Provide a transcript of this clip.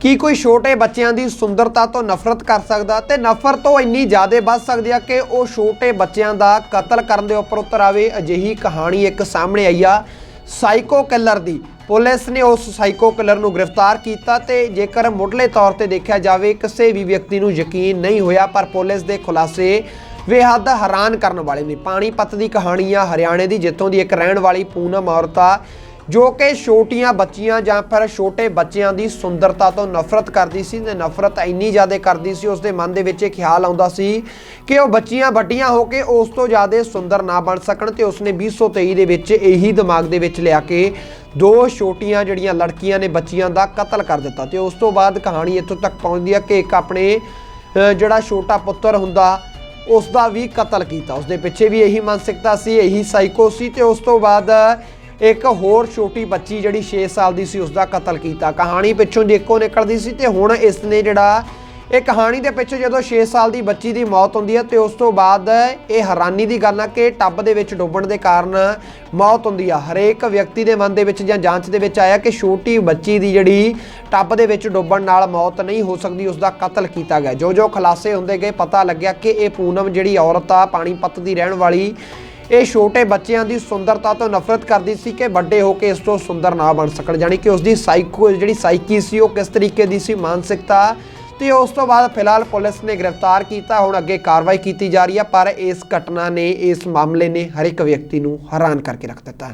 ਕੀ ਕੋਈ ਛੋਟੇ ਬੱਚਿਆਂ ਦੀ ਸੁੰਦਰਤਾ ਤੋਂ ਨਫ਼ਰਤ ਕਰ ਸਕਦਾ ਤੇ ਨਫ਼ਰਤ ਤੋਂ ਇੰਨੀ ਜ਼ਿਆਦਾ ਵੱਧ ਸਕਦੀ ਆ ਕਿ ਉਹ ਛੋਟੇ ਬੱਚਿਆਂ ਦਾ ਕਤਲ ਕਰਨ ਦੇ ਉੱਪਰ ਉਤਰ ਆਵੇ? ਅਜਿਹੀ ਕਹਾਣੀ ਇੱਕ ਸਾਹਮਣੇ ਆਈ ਆ ਸਾਈਕੋ ਕਿਲਰ ਦੀ। ਪੁਲਿਸ ਨੇ ਉਸ ਸਾਈਕੋ ਕਿਲਰ ਨੂੰ ਗ੍ਰਿਫਤਾਰ ਕੀਤਾ ਤੇ ਜੇਕਰ ਮੁੱਢਲੇ ਤੌਰ ਤੇ ਦੇਖਿਆ ਜਾਵੇ, ਕਿਸੇ ਵੀ ਵਿਅਕਤੀ ਨੂੰ ਯਕੀਨ ਨਹੀਂ ਹੋਇਆ, ਪਰ ਪੁਲਿਸ ਦੇ ਖੁਲਾਸੇ ਬੇਹੱਦ ਹੈਰਾਨ ਕਰਨ ਵਾਲੇ ਨੇ। ਪਾਣੀਪਤ ਦੀ ਕਹਾਣੀ ਆ, ਹਰਿਆਣੇ ਦੀ, ਜਿੱਥੋਂ ਦੀ ਇੱਕ ਰਹਿਣ ਵਾਲੀ ਪੂਨਮ ਔਰਤ ਆ ਜੋ ਕਿ ਛੋਟੀਆਂ ਬੱਚੀਆਂ ਜਾਂ ਫਿਰ ਛੋਟੇ ਬੱਚਿਆਂ ਦੀ ਸੁੰਦਰਤਾ ਤੋਂ ਨਫ਼ਰਤ ਕਰਦੀ ਸੀ ਤੇ ਨਫ਼ਰਤ ਇੰਨੀ ਜ਼ਿਆਦਾ ਕਰਦੀ ਸੀ ਉਸ ਦੇ ਮਨ ਦੇ ਵਿੱਚ ਇਹ ਖਿਆਲ ਆਉਂਦਾ ਸੀ ਕਿ ਉਹ ਬੱਚੀਆਂ ਵੱਡੀਆਂ ਹੋ ਕੇ ਉਸ ਤੋਂ ਜ਼ਿਆਦਾ ਸੁੰਦਰ ਨਾ ਬਣ ਸਕਣ ਤੇ ਉਸਨੇ 2023 ਦੇ ਵਿੱਚ ਇਹੀ ਦਿਮਾਗ ਦੇ ਵਿੱਚ ਲਿਆ ਕੇ ਦੋ ਛੋਟੀਆਂ ਜਿਹੜੀਆਂ ਲੜਕੀਆਂ ਨੇ ਬੱਚੀਆਂ ਦਾ ਕਤਲ ਕਰ ਦਿੱਤਾ ਤੇ ਉਸ ਤੋਂ ਬਾਅਦ ਕਹਾਣੀ ਇੱਥੋਂ ਤੱਕ ਪਹੁੰਚਦੀ ਹੈ ਕਿ ਇੱਕ ਆਪਣੇ ਜਿਹੜਾ ਛੋਟਾ ਪੁੱਤਰ ਹੁੰਦਾ ਉਸ ਦਾ ਵੀ ਕਤਲ ਕੀਤਾ। ਉਸ ਦੇ ਪਿੱਛੇ ਵੀ ਇਹੀ ਮਾਨਸਿਕਤਾ ਸੀ, ਇਹੀ ਸਾਈਕੋ ਸੀ ਤੇ ਉਸ ਤੋਂ ਬਾਅਦ ਇੱਕ ਹੋਰ ਛੋਟੀ ਬੱਚੀ ਜਿਹੜੀ 6 ਸਾਲ ਦੀ ਸੀ ਉਸ ਦਾ ਕਤਲ ਕੀਤਾ। ਕਹਾਣੀ ਪਿੱਛੋਂ ਜੇਕੋ ਨਿਕਲਦੀ ਸੀ ਤੇ ਹੁਣ ਇਸ ਨੇ ਜਿਹੜਾ ਇਹ ਕਹਾਣੀ ਦੇ ਪਿੱਛੇ ਜਦੋਂ 6 ਸਾਲ ਦੀ ਬੱਚੀ ਦੀ ਮੌਤ ਹੁੰਦੀ ਹੈ ਤੇ ਉਸ ਤੋਂ ਬਾਅਦ ਇਹ ਹੈਰਾਨੀ ਦੀ ਗੱਲ ਆ ਕਿ ਟੱਬ ਦੇ ਵਿੱਚ ਡੁੱਬਣ ਦੇ ਕਾਰਨ ਮੌਤ ਹੁੰਦੀ ਆ। ਹਰੇਕ ਵਿਅਕਤੀ ਦੇ ਮਨ ਦੇ ਵਿੱਚ ਜਾਂ ਜਾਂਚ ਦੇ ਵਿੱਚ ਆਇਆ ਕਿ ਛੋਟੀ ਬੱਚੀ ਦੀ ਜਿਹੜੀ ਟੱਬ ਦੇ ਵਿੱਚ ਡੁੱਬਣ ਨਾਲ ਮੌਤ ਨਹੀਂ ਹੋ ਸਕਦੀ ਉਸ ਦਾ ਕਤਲ ਕੀਤਾ ਗਿਆ। ਜੋ ਜੋ ਖੁਲਾਸੇ ਹੁੰਦੇ ਗਏ, ਪਤਾ ਲੱਗਿਆ ਕਿ ਇਹ ਪੂਨਮ ਜਿਹੜੀ ਔਰਤ ਆ, ਪਾਣੀਪਤ ਦੀ ਰਹਿਣ ਵਾਲੀ ਇਹ ਛੋਟੇ ਬੱਚਿਆਂ ਦੀ ਸੁੰਦਰਤਾ ਤੋਂ ਨਫ਼ਰਤ ਕਰਦੀ ਸੀ ਕਿ ਵੱਡੇ ਹੋ ਕੇ ਇਸ ਤੋਂ ਸੁੰਦਰ ਨਾ ਬਣ ਸਕਣ। ਯਾਨੀ ਕਿ ਉਸ ਦੀ ਸਾਈਕੋ, ਜਿਹੜੀ ਸਾਈਕੀ ਸੀ, ਉਹ ਕਿਸ ਤਰੀਕੇ ਦੀ ਸੀ? ਮਾਨਸਿਕਤਾ। ਤੇ ਉਸ ਤੋਂ ਬਾਅਦ ਫਿਲਹਾਲ ਪੁਲਿਸ ਨੇ ਗ੍ਰਿਫਤਾਰ ਕੀਤਾ, ਹੁਣ ਅੱਗੇ ਕਾਰਵਾਈ ਕੀਤੀ ਜਾ ਰਹੀ ਹੈ, ਪਰ ਇਸ ਘਟਨਾ ਨੇ, ਇਸ ਮਾਮਲੇ ਨੇ ਹਰ ਇੱਕ ਵਿਅਕਤੀ ਨੂੰ ਹੈਰਾਨ ਕਰਕੇ ਰੱਖ ਦਿੱਤਾ।